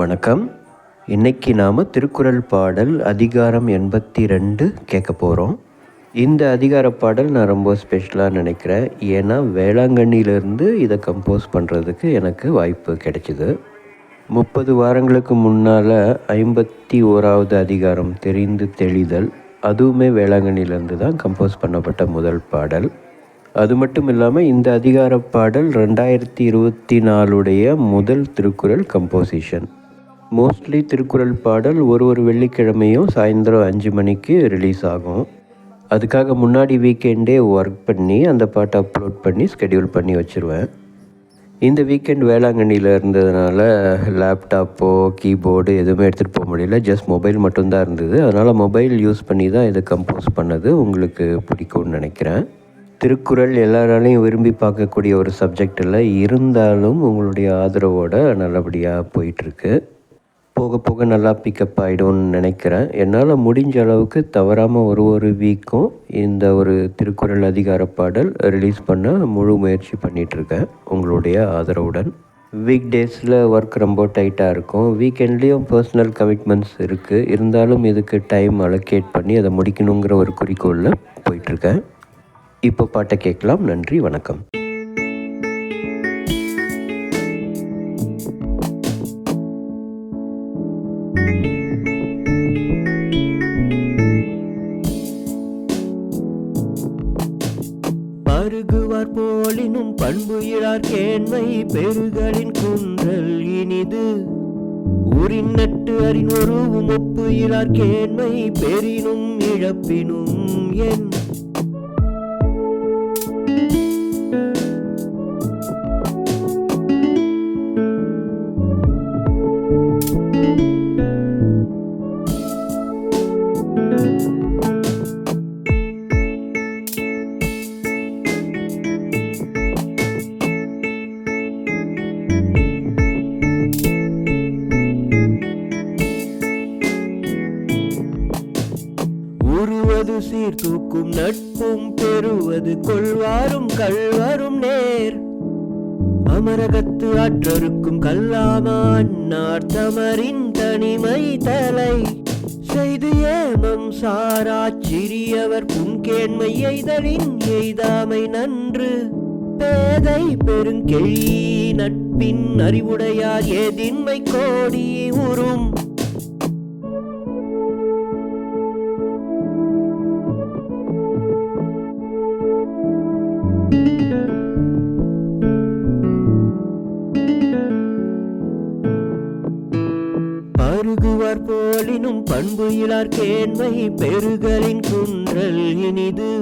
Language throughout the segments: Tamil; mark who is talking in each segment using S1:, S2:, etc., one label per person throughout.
S1: வணக்கம். இன்னைக்கு நாம் திருக்குறள் பாடல் அதிகாரம் எண்பத்தி ரெண்டு கேட்க போகிறோம் இந்த அதிகார பாடல் நான் ரொம்ப ஸ்பெஷலாக நினைக்கிறேன். ஏன்னா வேளாங்கண்ணியிலேருந்து இதை கம்போஸ் பண்ணுறதுக்கு எனக்கு வாய்ப்பு கிடைச்சிது. முப்பது வாரங்களுக்கு முன்னால் ஐம்பத்தி ஓராவது அதிகாரம் தெரிந்து தெளிதல் அதுவுமே வேளாங்கண்ணியிலேருந்து தான் கம்போஸ் பண்ணப்பட்ட முதல் பாடல். அது மட்டும் இல்லாமல் இந்த அதிகார பாடல் ரெண்டாயிரத்தி இருபத்தி நாலுடைய முதல் திருக்குறள் கம்போசிஷன் மோஸ்ட்லி திருக்குறள் பாடல் ஒரு ஒரு வெள்ளிக்கிழமையும் சாயந்தரம் அஞ்சு மணிக்கு ரிலீஸ் ஆகும். அதுக்காக முன்னாடி வீக்கெண்டே ஒர்க் பண்ணி அந்த பாட்டை அப்லோட் பண்ணி ஸ்கெடியூல் பண்ணி வச்சுருவேன். இந்த வீக்கெண்ட் வேளாங்கண்ணியில் இருந்ததுனால லேப்டாப்போ கீபோர்டு எதுவுமே எடுத்துகிட்டு போக முடியல. ஜஸ்ட் மொபைல் மட்டும்தான் இருந்தது. அதனால் மொபைல் யூஸ் பண்ணி தான் இதை கம்போஸ் பண்ணது. உங்களுக்கு பிடிக்கும்னு நினைக்கிறேன். திருக்குறள் எல்லாராலையும் விரும்பி பார்க்கக்கூடிய ஒரு சப்ஜெக்ட் இல்லை. இருந்தாலும் உங்களுடைய ஆதரவோடு நல்லபடியாக போயிட்டுருக்கு போக போக நல்லா பிக்கப் ஆகிடும்னு நினைக்கிறேன். என்னால் முடிஞ்ச அளவுக்கு தவறாமல் ஒரு ஒரு வீக்கும் இந்த ஒரு திருக்குறள் அதிகார பாடல் ரிலீஸ் பண்ண முழு முயற்சி பண்ணிகிட்ருக்கேன் உங்களுடைய ஆதரவுடன். வீக் டேஸில் ஒர்க் ரொம்ப டைட்டாக இருக்கும். வீக்கெண்ட்லேயும் பர்சனல் கமிட்மெண்ட்ஸ் இருக்குது இருந்தாலும் இதுக்கு டைம் அலோகேட் பண்ணி அதை முடிக்கணுங்கிற ஒரு குறிக்கோளில் போயிட்டுருக்கேன். இப்போ பாட்டை கேட்கலாம். நன்றி வணக்கம்.
S2: பண்பு இழார் கேண்மை பெருகளின் குன்றல் இனிது. ஊரின் நட்டு அறிஞரு முப்பு இழார் கேண்மை பெரினும் இழப்பினும் என் உருவது சீர்தூக்கும் நட்பும் பெறுவது கொள்வாரும் கள்வரும் நேர். அமரகத்து ஆற்றருக்கும் கல்லாமான் தமரின் தனிமை தலை. செய்து ஏமம் சாரா சிறியவர் புன்கேண்மை எய்தலின் எய்தாமை நன்று. பேதை பெருங்கெழி நட்பின் அறிவுடையார் ஏதின்மை கோடி உரு பருகுவார் போலினும் பண்பு இலார் கேண்மை பெருகலின் குன்றல் இனிது.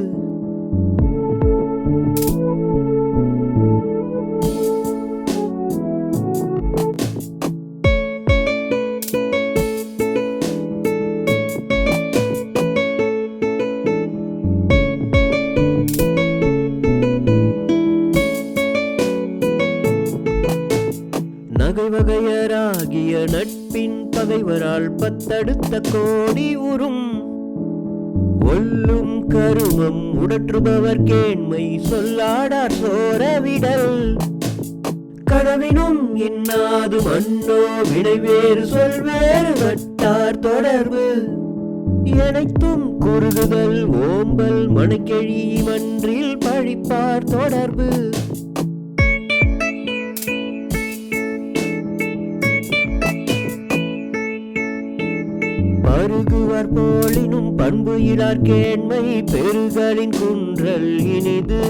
S2: நகை வகையராகிய நட்பின் பகைவரால் பத்தடுத்த கோடி உறும். ஒல்லும் கருமம் உடற்றுபவர் கேண்மை சொல்லாடார் சோரவிடல். கனவினும் இன்னாது மண்ணோ வினைவேறு சொல்வேறு வட்டார் தொடர்பு. எனைத்தும் குறுகுதல் ஓம்பல் மணக்கெழி மன்றில் பழிப்பார் தொடர்பு. பருகுவார் போலினும் பண்பு இலார் கேண்மை பெருகளின் குன்றல் இனிது.